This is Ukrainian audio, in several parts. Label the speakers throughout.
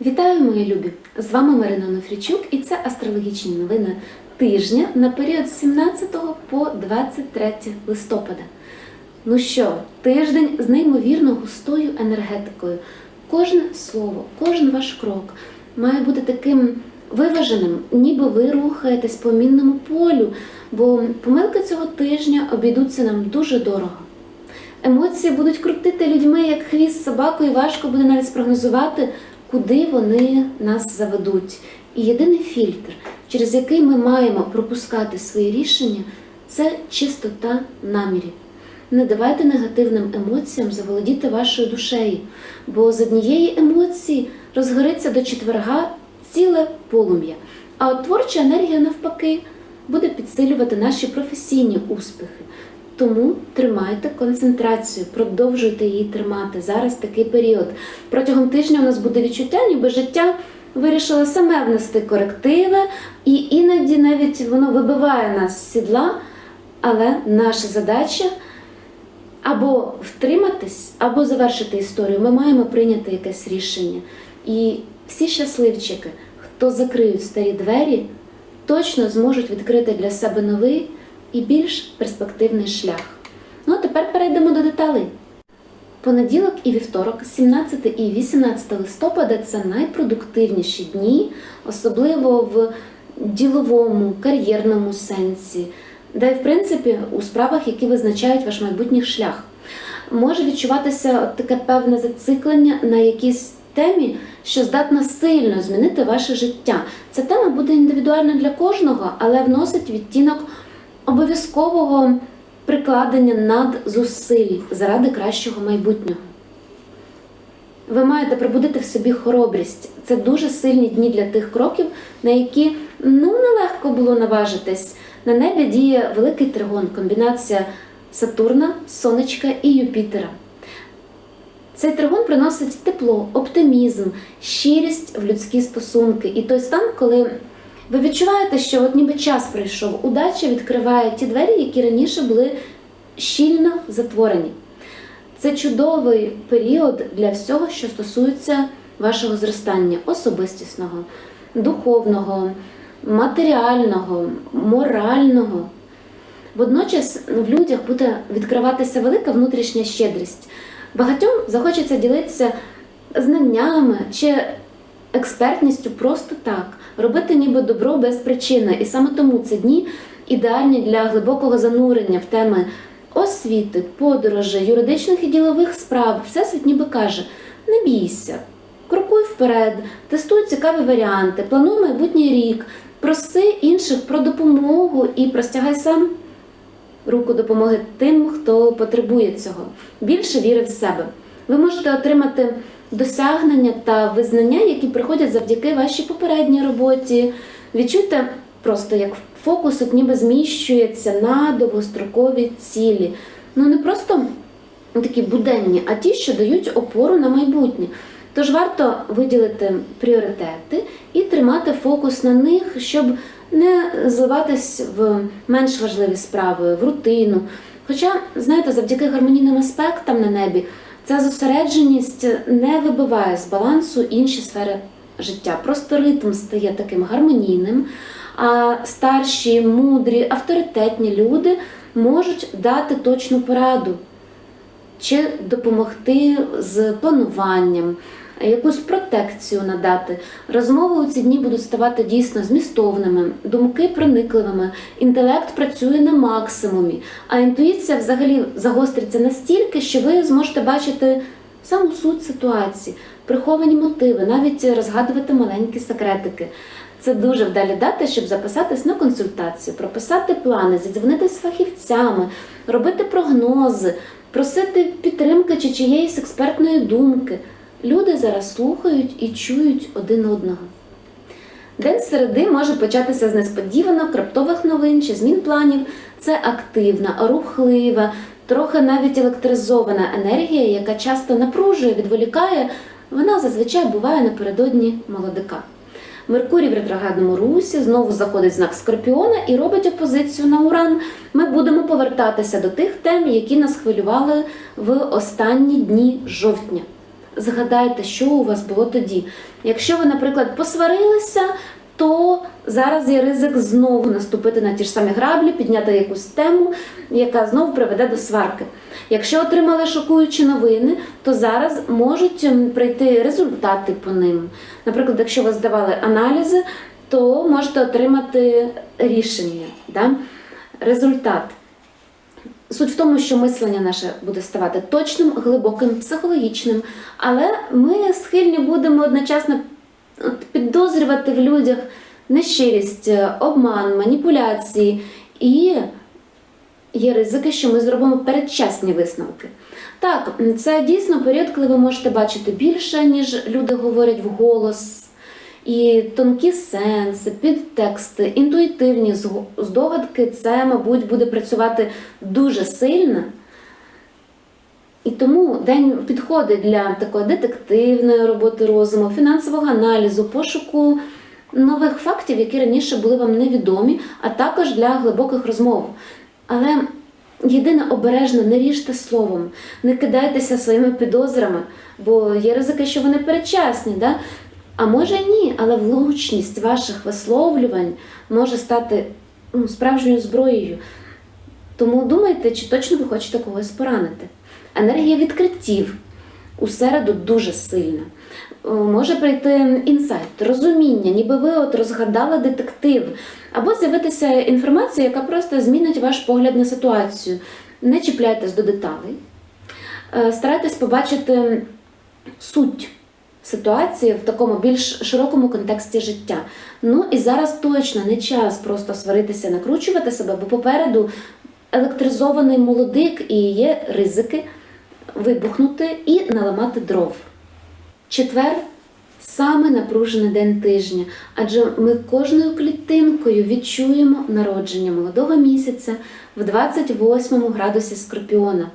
Speaker 1: Вітаю, мої любі! З вами Марина Онофрічук і це астрологічні новини тижня на період з 17 по 23 листопада. Ну що, тиждень з неймовірно густою енергетикою. Кожне слово, кожен ваш крок має бути таким виваженим, ніби ви рухаєтесь по мінному полю, бо помилки цього тижня обійдуться нам дуже дорого. Емоції будуть крутити людьми, як хвіст собаку, і важко буде навіть спрогнозувати, куди вони нас заведуть. І єдиний фільтр, через який ми маємо пропускати свої рішення, це чистота намірів. Не давайте негативним емоціям заволодіти вашою душею, бо з однієї емоції розгориться до четверга ціле полум'я, а от творча енергія, навпаки, буде підсилювати наші професійні успіхи. Тому тримайте концентрацію, продовжуйте її тримати. Зараз такий період. Протягом тижня у нас буде відчуття, ніби життя вирішило саме внести корективи, і іноді навіть воно вибиває нас з сідла, але наша задача або втриматись, або завершити історію. Ми маємо прийняти якесь рішення. І всі щасливчики, хто закриють старі двері, точно зможуть відкрити для себе новий і більш перспективний шлях. Ну а тепер перейдемо до деталей. Понеділок і вівторок, 17 і 18 листопада це найпродуктивніші дні, особливо в діловому, кар'єрному сенсі, де, в принципі, у справах, які визначають ваш майбутній шлях. Може відчуватися от таке певне зациклення на якійсь темі, що здатна сильно змінити ваше життя. Ця тема буде індивідуальна для кожного, але вносить відтінок обов'язкового прикладення надзусиль заради кращого майбутнього. Ви маєте пробудити в собі хоробрість. Це дуже сильні дні для тих кроків, на які ну нелегко було наважитись. На небі діє великий тригон, комбінація Сатурна, Сонечка і Юпітера. Цей тригон приносить тепло, оптимізм, щирість в людські стосунки і той стан, коли ви відчуваєте, що от ніби час прийшов, удача відкриває ті двері, які раніше були щільно затворені. Це чудовий період для всього, що стосується вашого зростання особистісного, духовного, матеріального, морального. Водночас в людях буде відкриватися велика внутрішня щедрість. Багатьом захочеться ділитися знаннями чи експертністю просто так, робити ніби добро без причини. І саме тому ці дні ідеальні для глибокого занурення в теми освіти, подорожей, юридичних і ділових справ. Всесвіт ніби каже: не бійся, крокуй вперед, тестуй цікаві варіанти, плануй майбутній рік, проси інших про допомогу і простягай сам руку допомоги тим, хто потребує цього. Більше віри в себе. Ви можете отримати досягнення та визнання, які приходять завдяки вашій попередній роботі. Відчуйте просто, як фокус от ніби зміщується на довгострокові цілі. Ну не просто такі буденні, а ті, що дають опору на майбутнє. Тож варто виділити пріоритети і тримати фокус на них, щоб не зливатись в менш важливі справи, в рутину. Хоча, знаєте, завдяки гармонійним аспектам на небі ця зосередженість не вибиває з балансу інші сфери життя. Просто ритм стає таким гармонійним, а старші, мудрі, авторитетні люди можуть дати точну пораду чи допомогти з плануванням, якусь протекцію надати. Розмови у ці дні будуть ставати дійсно змістовними, думки проникливими, інтелект працює на максимумі, а інтуїція взагалі загостриться настільки, що ви зможете бачити саму суть ситуації, приховані мотиви, навіть розгадувати маленькі секретики. Це дуже вдалі дати, щоб записатись на консультацію, прописати плани, задзвонити з фахівцями, робити прогнози, просити підтримки чи чиєїсь експертної думки. Люди зараз слухають і чують один одного. День середи може початися з несподіванок, раптових новин чи змін планів. Це активна, рухлива, трохи навіть електризована енергія, яка часто напружує, відволікає. Вона зазвичай буває напередодні молодика. Меркурій в ретроградному русі знову заходить знак Скорпіона і робить опозицію на Уран. Ми будемо повертатися до тих тем, які нас хвилювали в останні дні жовтня. Згадайте, що у вас було тоді. Якщо ви, наприклад, посварилися, то зараз є ризик знову наступити на ті ж самі граблі, підняти якусь тему, яка знову приведе до сварки. Якщо отримали шокуючі новини, то зараз можуть ем, прийти результати по ним. Наприклад, якщо ви здавали аналізи, то можете отримати рішення, да? результат. Суть в тому, що мислення наше буде ставати точним, глибоким, психологічним, але ми схильні будемо одночасно підозрювати в людях нещирість, обман, маніпуляції і є ризики, що ми зробимо передчасні висновки. Так, це дійсно період, коли ви можете бачити більше, ніж люди говорять вголос. І тонкі сенси, підтексти, інтуїтивні здогадки, це, мабуть, буде працювати дуже сильно. І тому день підходить для такої детективної роботи розуму, фінансового аналізу, пошуку нових фактів, які раніше були вам невідомі, а також для глибоких розмов. Але єдине обережно не ріжте словом, не кидайтеся своїми підозрами, бо є ризики, що вони передчасні. Да? А може ні, але влучність ваших висловлювань може стати ну, справжньою зброєю. Тому думайте, чи точно ви хочете когось поранити. Енергія відкриттів у середу дуже сильна. Е, Може прийти інсайт, розуміння, ніби ви от розгадали детектив, або з'явитися інформація, яка просто змінить ваш погляд на ситуацію. Не чіпляйтесь до деталей. Е, Старайтесь побачити суть ситуації в такому більш широкому контексті життя. Ну і зараз точно не час просто сваритися, накручувати себе, бо попереду електризований молодик і є ризики вибухнути і наламати дров. Четвер саме напружений день тижня, адже ми кожною клітинкою відчуємо народження молодого місяця в 28 градусі Скорпіона.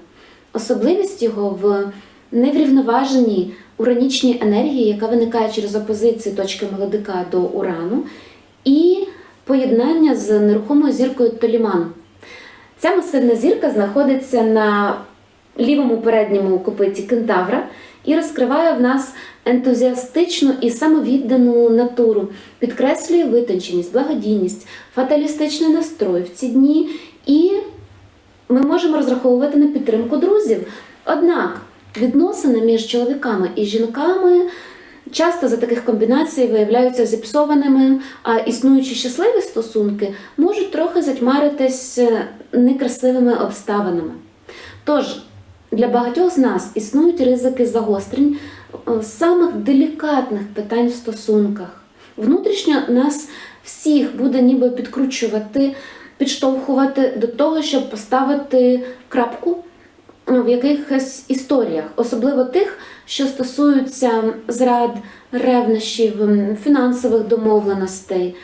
Speaker 1: Особливість його в неврівноваженій уранічній енергії, яка виникає через опозицію точки молодика до урану, і поєднання з нерухомою зіркою Толіман. Ця масивна зірка знаходиться на лівому передньому копиті кентавра і розкриває в нас ентузіастичну і самовіддану натуру, підкреслює витонченість, благодійність, фаталістичний настрой в ці дні, і ми можемо розраховувати на підтримку друзів. Однак відносини між чоловіками і жінками часто за таких комбінацій виявляються зіпсованими, а існуючі щасливі стосунки можуть трохи затьмаритись е, некрасивими обставинами. Тож для багатьох з нас існують ризики загострень е, самих делікатних питань в стосунках. Внутрішньо нас всіх буде ніби підкручувати, підштовхувати до того, щоб поставити крапку в якихось історіях, особливо тих, що стосуються зрад, ревнощів, фінансових домовленостей.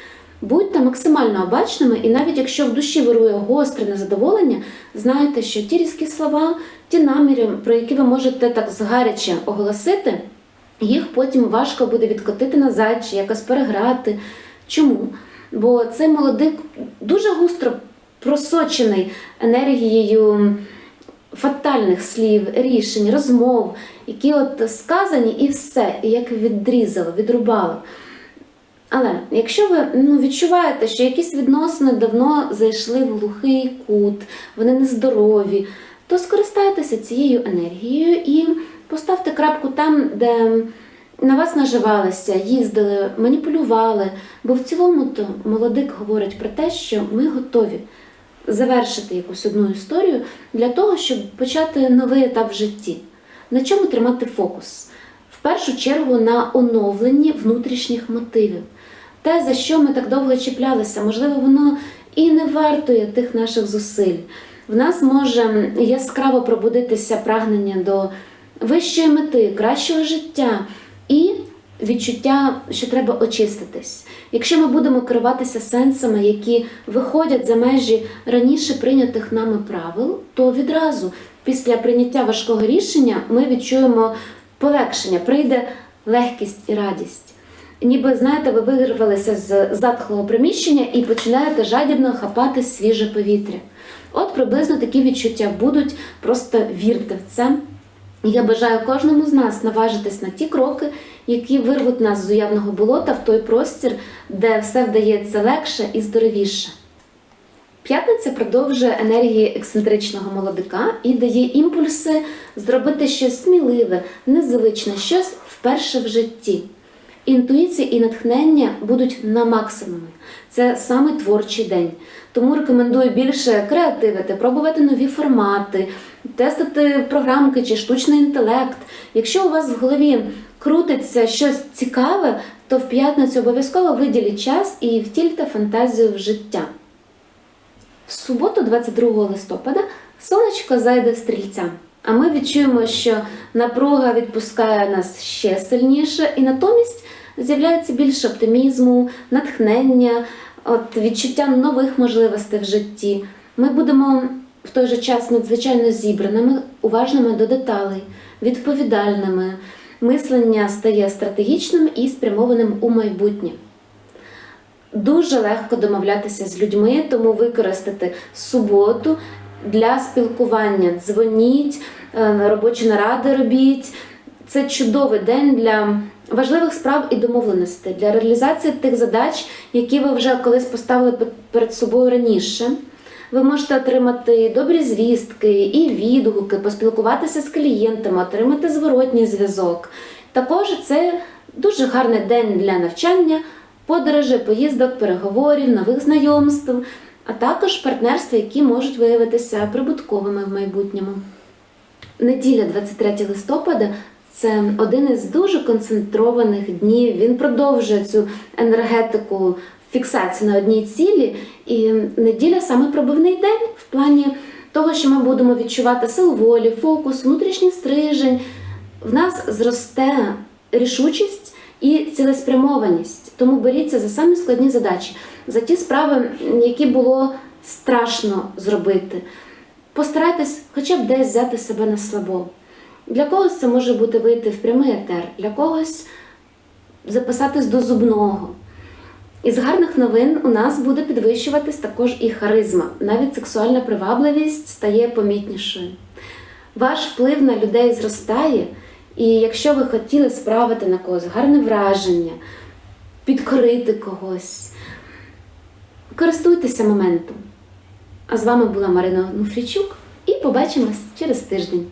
Speaker 1: Будьте максимально обачними, і навіть якщо в душі вирує гостре незадоволення, знайте, що ті різкі слова, ті наміри, про які ви можете так згаряче оголосити, їх потім важко буде відкотити назад чи якось переграти. Чому? Бо цей молодик дуже густро просочений енергією фатальних слів, рішень, розмов, які от сказані і все, і як відрізало, відрубало. Але якщо ви ну, відчуваєте, що якісь відносини давно зайшли в глухий кут, вони нездорові, то скористайтеся цією енергією і поставте крапку там, де на вас наживалися, їздили, маніпулювали. Бо в цілому то молодик говорить про те, що ми готові завершити якусь одну історію для того, щоб почати новий етап в житті. На чому тримати фокус? В першу чергу на оновленні внутрішніх мотивів. Те, за що ми так довго чіплялися, можливо, воно і не вартує тих наших зусиль. В нас може яскраво пробудитися прагнення до вищої мети, кращого життя і відчуття, що треба очиститись. Якщо ми будемо керуватися сенсами, які виходять за межі раніше прийнятих нами правил, то відразу після прийняття важкого рішення ми відчуємо полегшення, прийде легкість і радість. Ніби знаєте, ви вирвалися з затхлого приміщення і починаєте жадібно хапати свіже повітря. От приблизно такі відчуття будуть, просто вірте в це. Я бажаю кожному з нас наважитись на ті кроки, які вирвуть нас з уявного болота в той простір, де все вдається легше і здоровіше. П'ятниця продовжує енергії ексцентричного молодика і дає імпульси зробити щось сміливе, незвичне, щось вперше в житті. Інтуїція і натхнення будуть на максимумі. Це саме творчий день. Тому рекомендую більше креативити, пробувати нові формати, тестити програмки чи штучний інтелект. Якщо у вас в голові крутиться щось цікаве, то в п'ятницю обов'язково виділіть час і втільте фантазію в життя. В суботу, 22 листопада, сонечко зайде в стрільця. А ми відчуємо, що напруга відпускає нас ще сильніше, і натомість з'являється більше оптимізму, натхнення, от, відчуття нових можливостей в житті. Ми будемо в той же час надзвичайно зібраними, уважними до деталей, відповідальними. Мислення стає стратегічним і спрямованим у майбутнє. Дуже легко домовлятися з людьми, тому використати суботу для спілкування. Дзвоніть, е, робочі наради робіть. Це чудовий день для важливих справ і домовленостей, для реалізації тих задач, які ви вже колись поставили перед собою раніше. Ви можете отримати добрі звістки і відгуки, поспілкуватися з клієнтами, отримати зворотній зв'язок. Також це дуже гарний день для навчання, подорожей, поїздок, переговорів, нових знайомств, а також партнерства, які можуть виявитися прибутковими в майбутньому. Неділя 23 листопада це один із дуже концентрованих днів. Він продовжує цю енергетику фіксації на одній цілі. І неділя саме пробивний день в плані того, що ми будемо відчувати силу волі, фокус, внутрішній стрижень. В нас зросте рішучість і цілеспрямованість. Тому беріться за самі складні задачі, за ті справи, які було страшно зробити. Постарайтесь хоча б десь взяти себе на слабо. Для когось це може бути вийти в прямий етер, для когось записатись до зубного. Із гарних новин у нас буде підвищуватись також і харизма. Навіть сексуальна привабливість стає помітнішою. Ваш вплив на людей зростає, і якщо ви хотіли справити на когось гарне враження, підкорити когось, користуйтеся моментом. А з вами була Марина Нуфрічук і побачимось через тиждень.